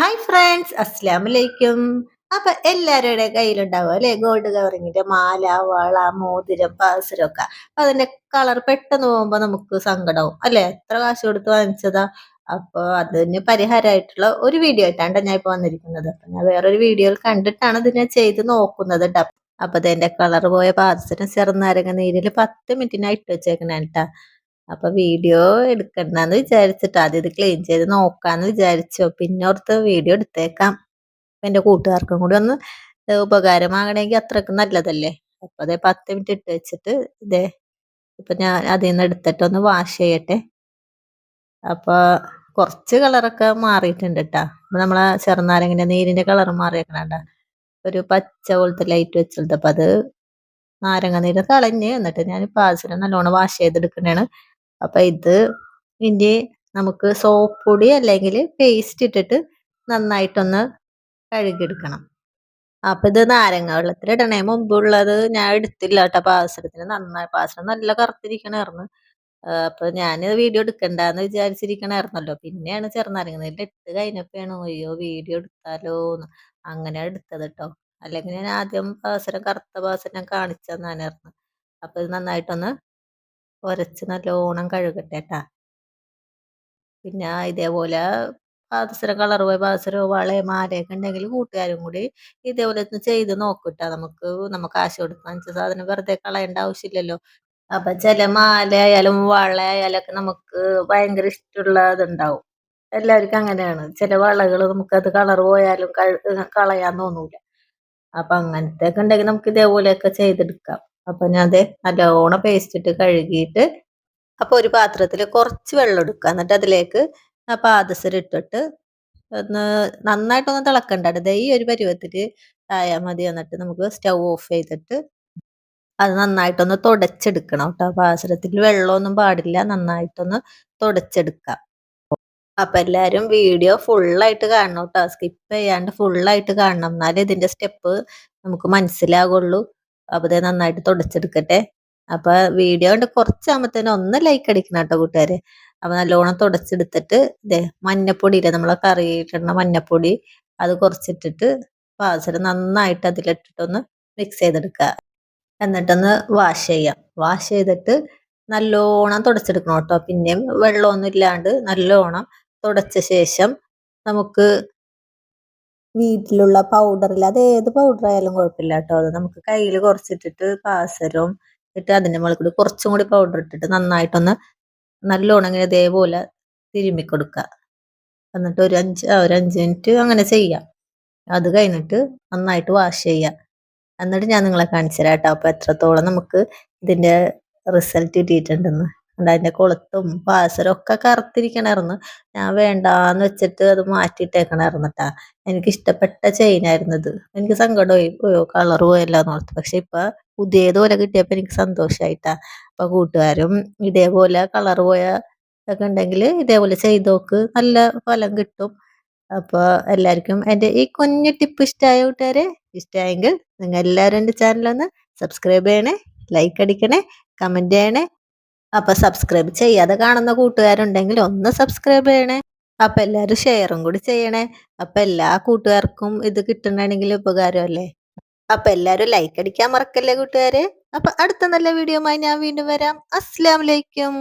Hi friends അസ്സാം വലൈക്കും അപ്പൊ എല്ലാവരുടെ കയ്യിലുണ്ടാവും അല്ലെ? ഗോൾഡ് കവറിങ്ങിന്റെ മാല വള മോതിരം പാസരം ഒക്കെ അപ്പൊ അതിന്റെ കളർ പെട്ടെന്ന് പോകുമ്പോ നമുക്ക് സങ്കടവും അല്ലെ? എത്ര കാശ് കൊടുത്ത് വാങ്ങിച്ചതാ? അപ്പൊ അതിന് പരിഹാരമായിട്ടുള്ള ഒരു വീഡിയോ ആയിട്ടാണ് ഞാൻ ഇപ്പൊ വന്നിരിക്കുന്നത്. അപ്പൊ ഞാൻ വേറൊരു വീഡിയോയിൽ കണ്ടിട്ടാണ് ഇത് ഞാൻ ചെയ്ത് നോക്കുന്നത് അപ്പൊ അതിന്റെ കളർ പോയ പാദസരം ചെറുനാരങ്ങ നീരിൽ പത്ത് മിനിറ്റിനായി ഇട്ട് വെച്ചേക്കണ കേട്ടാ അപ്പൊ വീഡിയോ എടുക്കണ്ടെന്ന് വിചാരിച്ചിട്ട് ആദ്യം ഇത് ക്ലീൻ ചെയ്ത് നോക്കാന്ന് വിചാരിച്ചു. പിന്നെ ഓർത്ത് വീഡിയോ എടുത്തേക്കാം. എന്റെ കൂട്ടുകാർക്കും കൂടി ഒന്ന് ഉപകാരമാകണമെങ്കിൽ അത്രക്കും നല്ലതല്ലേ? അപ്പൊ അതേ പത്ത് മിനിറ്റ് ഇട്ട് വെച്ചിട്ട് ഇതേ ഇപ്പൊ ഞാൻ അതിൽ നിന്ന് എടുത്തിട്ട് ഒന്ന് വാഷ് ചെയ്യട്ടെ. അപ്പൊ കുറച്ച് കളറൊക്കെ മാറിയിട്ടുണ്ട് കേട്ടാ അപ്പൊ ചെറുനാരങ്ങിന്റെ നീരിന്റെ കളർ മാറിയേക്കണണ്ട. ഒരു പച്ച പോലത്തെ ലൈറ്റ് വെച്ചെടുത്ത് അപ്പൊ അത് നാരങ്ങ നീര് കളഞ്ഞ് എന്നിട്ട് ഞാൻ പാചകം നല്ലോണം വാഷ് ചെയ്തെടുക്കണേണ്. അപ്പൊ ഇത് ഇനി നമുക്ക് സോപ്പ് പൊടി അല്ലെങ്കിൽ പേസ്റ്റ് ഇട്ടിട്ട് നന്നായിട്ടൊന്ന് കഴുകിയെടുക്കണം. അപ്പൊ ഇത് നാരങ്ങ വെള്ളത്തിൽ ഇടണേ. മുമ്പുള്ളത് ഞാൻ എടുത്തില്ല കേട്ടോ പാസരത്തിന് നന്നായി പാസരം നല്ല കറുത്തിരിക്കണായിരുന്നു. അപ്പൊ ഞാൻ വീഡിയോ എടുക്കണ്ടെന്ന് വിചാരിച്ചിരിക്കണായിരുന്നല്ലോ. പിന്നെയാണ് ചെറുനാരങ്ങ ഇട്ട് കഴിഞ്ഞപ്പോഴാണ് അയ്യോ വീഡിയോ എടുത്താലോ അങ്ങനെ എടുത്തത് കേട്ടോ. അല്ലെങ്കിൽ ഞാൻ ആദ്യം പാസരം കറുത്ത പാസരം കാണിച്ചു തന്നാനായിരുന്നു അപ്പൊ ഇത് നന്നായിട്ടൊന്ന് ഉരച്ച് നല്ലോണം കഴുകട്ടെ കേട്ടാ പിന്നെ ഇതേപോലെ പാദസരം കളർ പോയി പാദസരോ വളയോ മാലയൊക്കെ ഉണ്ടെങ്കിൽ കൂട്ടുകാരും കൂടി ഇതേപോലെ ഒന്ന് ചെയ്ത് നോക്കൂട്ടാ നമുക്ക് നമുക്ക് ആശ കൊടുക്കാൻ സാധനം വെറുതെ കളയേണ്ട ആവശ്യമില്ലല്ലോ. അപ്പൊ ചില മാലയായാലും വളയായാലും ഒക്കെ നമുക്ക് ഭയങ്കര ഇഷ്ടമുള്ള ഇതുണ്ടാവും. എല്ലാവർക്കും അങ്ങനെയാണ്. ചില വളകൾ നമുക്കത് കളർ പോയാലും കളയാൻ തോന്നൂല. അപ്പൊ അങ്ങനത്തെ ഒക്കെ ഉണ്ടെങ്കിൽ നമുക്ക് ഇതേപോലെയൊക്കെ ചെയ്തെടുക്കാം. അപ്പൊ ഞാൻ അതെ നല്ലോണം പേസ്റ്റ് ഇട്ട് കഴുകിയിട്ട് അപ്പൊ ഒരു പാത്രത്തിൽ കുറച്ച് വെള്ളം എടുക്കുക. എന്നിട്ട് അതിലേക്ക് പാദസരം ഇട്ടിട്ട് ഒന്ന് നന്നായിട്ടൊന്ന് തിളക്കണ്ട ഈ ഒരു പരുവത്തിൽ ആയാൽ മതി എന്നിട്ട് നമുക്ക് സ്റ്റൗ ഓഫ് ചെയ്തിട്ട് അത് നന്നായിട്ടൊന്ന് തുടച്ചെടുക്കണം കേട്ടോ. പാസരത്തിൽ വെള്ളമൊന്നും പാടില്ല. നന്നായിട്ടൊന്ന് തുടച്ചെടുക്കാം. അപ്പൊ എല്ലാരും വീഡിയോ ഫുള്ളായിട്ട് കാണണം കേട്ടോ. സ്കിപ്പ് ചെയ്യാണ്ട് ഫുള്ളായിട്ട് കാണണം. എന്നാലേ ഇതിന്റെ സ്റ്റെപ്പ് നമുക്ക് മനസ്സിലാകുള്ളൂ അപ്പൊ ഇത് നന്നായിട്ട് തുടച്ചെടുക്കട്ടെ. അപ്പൊ വീഡിയോ കൊണ്ട് കുറച്ചാകുമ്പത്തേനും ഒന്ന് ലൈക്ക് അടിക്കണം കേട്ടോ കൂട്ടുകാര്. അപ്പൊ നല്ലോണം തുടച്ചെടുത്തിട്ട് ഇതേ മഞ്ഞപ്പൊടി ഇല്ലേ? നമ്മളെ കറിയിലിടുന്ന മഞ്ഞപ്പൊടി അത് കുറച്ചിട്ടിട്ട് പാചകം നന്നായിട്ട് അതിലിട്ടിട്ടൊന്ന് മിക്സ് ചെയ്തെടുക്കുക എന്നിട്ടൊന്ന് വാഷ് ചെയ്യാം. വാഷ് ചെയ്തിട്ട് നല്ലോണം തുടച്ചെടുക്കണം കേട്ടോ പിന്നെയും വെള്ളമൊന്നും ഇല്ലാണ്ട് നല്ലോണം തുടച്ച ശേഷം നമുക്ക് വീട്ടിലുള്ള പൗഡറിൽ അത് ഏത് പൗഡർ ആയാലും കുഴപ്പമില്ല കേട്ടോ അത് നമുക്ക് കയ്യിൽ കുറച്ചിട്ടിട്ട് പാസരവും ഇട്ട് അതിന്റെ മുകളിൽ കൂടി കുറച്ചും കൂടി പൗഡർ ഇട്ടിട്ട് നന്നായിട്ടൊന്ന് നല്ലോണം ഇങ്ങനെ ഇതേപോലെ തിരുമ്മി കൊടുക്കുക. എന്നിട്ട് ഒരു അഞ്ച് ഒരു അഞ്ച് മിനിറ്റ് അങ്ങനെ ചെയ്യാം അത് കഴിഞ്ഞിട്ട് നന്നായിട്ട് വാഷ് ചെയ്യുക. എന്നിട്ട് ഞാൻ നിങ്ങളെ കാണിച്ചു തരാം കേട്ടോ അപ്പോൾ എത്രത്തോളം നമുക്ക് ഇതിന്റെ റിസൾട്ട് കിട്ടിയിട്ടുണ്ടെന്ന്. അതിന്റെ കൊളുത്തും പാസരും ഒക്കെ കറുത്തിരിക്കണമായിരുന്നു ഞാൻ വേണ്ടാന്ന് വെച്ചിട്ട് അത് മാറ്റിയിട്ടേക്കണമായിരുന്നു കേട്ടാ എനിക്ക് ഇഷ്ടപ്പെട്ട ചെയിനായിരുന്നു ഇത്. എനിക്ക് സങ്കടമായി പോയോ. കളർ പോയല്ലോ എന്ന് ഓർത്ത്. പക്ഷെ ഇപ്പൊ പുതിയതുപോലെ കിട്ടിയപ്പോൾ എനിക്ക് സന്തോഷമായിട്ടാ അപ്പൊ കൂട്ടുകാരും ഇതേപോലെ കളർ പോയ ഒക്കെ ഉണ്ടെങ്കിൽ ഇതേപോലെ ചെയ്ത് നോക്ക്. നല്ല ഫലം കിട്ടും. അപ്പോൾ എല്ലാവർക്കും എന്റെ ഈ കുഞ്ഞു ടിപ്പ് ഇഷ്ടമായ കൂട്ടുകാരെ ഇഷ്ടമായെങ്കിൽ നിങ്ങൾ എല്ലാവരും എന്റെ ചാനലൊന്ന് സബ്സ്ക്രൈബ് ചെയ്യണേ ലൈക്ക് അടിക്കണേ കമന്റ് ചെയ്യണേ. അപ്പൊ സബ്സ്ക്രൈബ് ചെയ്യാതെ കാണുന്ന കൂട്ടുകാരുണ്ടെങ്കിൽ ഒന്ന് സബ്സ്ക്രൈബ് ചെയ്യണേ. അപ്പൊ എല്ലാവരും ഷെയറും കൂടി ചെയ്യണേ. അപ്പൊ എല്ലാ കൂട്ടുകാർക്കും ഇത് കിട്ടണമെങ്കിൽ ഉപകാരമല്ലേ? അപ്പൊ എല്ലാവരും ലൈക്ക് അടിക്കാൻ മറക്കല്ലേ കൂട്ടുകാരെ? അപ്പൊ അടുത്ത നല്ല വീഡിയോ ഞാൻ വീണ്ടും വരാം. അസ്സാം വലൈക്കും